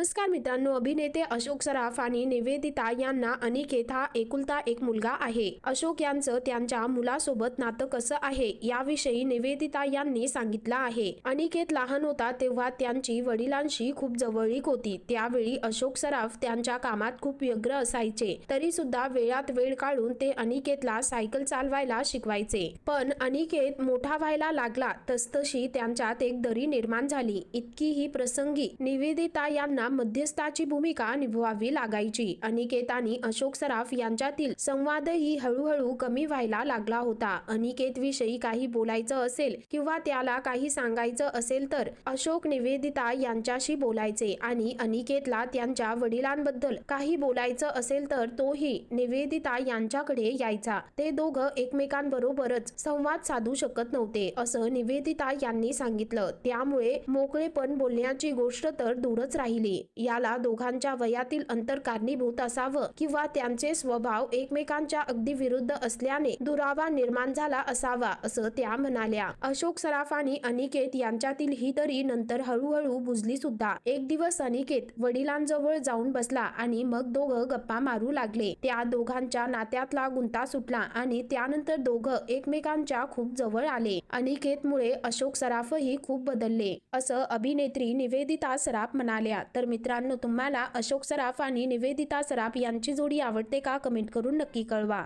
नमस्कार मित्रांनो अभिनेते अशोक सराफ आणि निवेदिता यांना अनिकेत हा एकुलता एक मुलगा आहे. अशोक यांचं त्यांच्या मुलासोबत नातं कसं आहे याविषयी निवेदिता यांनी सांगितलं आहे. अनिकेत लहान होता तेव्हा त्यांची वडिलांशी खूप जवळीक होती. त्यावेळी अशोक सराफ त्यांच्या कामात खूप व्यग्र असायचे. तरी सुद्धा वेळात वेळ काढून ते अनिकेतला सायकल चालवायला शिकवायचे. पण अनिकेत मोठा व्हायला लागला तसतशी त्यांच्यात एक दरी निर्माण झाली. इतकी ही प्रसंगी निवेदिता यांना मध्यस्थाची भूमिका निभवावी लागायची. अनिकेत आणि अशोक सराफ यांच्यातील संवादही हळूहळू कमी व्हायला लागला होता. अनिकेत विषयी काही बोलायचं असेल किंवा त्याला काही सांगायचं असेल तर अशोक निवेदिता यांच्याशी बोलायचे आणि अनिकेतला त्यांच्या वडिलांबद्दल काही बोलायचं असेल तर तोही निवेदिता यांच्याकडे यायचा. ते दोघं एकमेकांबरोबरच संवाद साधू शकत नव्हते असं निवेदिता यांनी सांगितलं. त्यामुळे मोकळेपण बोलण्याची गोष्ट तर दूरच राहिली. याला दोघांच्या वयातील अंतर कारणीभूत असावं किंवा त्यांचे स्वभाव एकमेकांच्या अगदी विरुद्ध असल्याने दुरावा निर्माण झाला असावा असं त्या म्हणाल्या. अशोक सराफ आणि अनिकेत यांच्यातील ही तरी नंतर हळूहळू बुजली सुद्धा एक दिवस अनिकेत वडिलांजवळ जाऊन बसला आणि मग दोघं गप्पा मारू लागले. त्या दोघांच्या नात्यातला गुंता सुटला आणि त्यानंतर दोघं एकमेकांच्या खूप जवळ आले. अनिकेतमुळे अशोक सराफही खूप बदलले असं अभिनेत्री निवेदिता सराफ म्हणाल्या. तर मित्रांनो तुम्हाला अशोक सराफ आणि निवेदिता सराफ यांची जोडी आवडते का? कमेंट करून नक्की कळवा.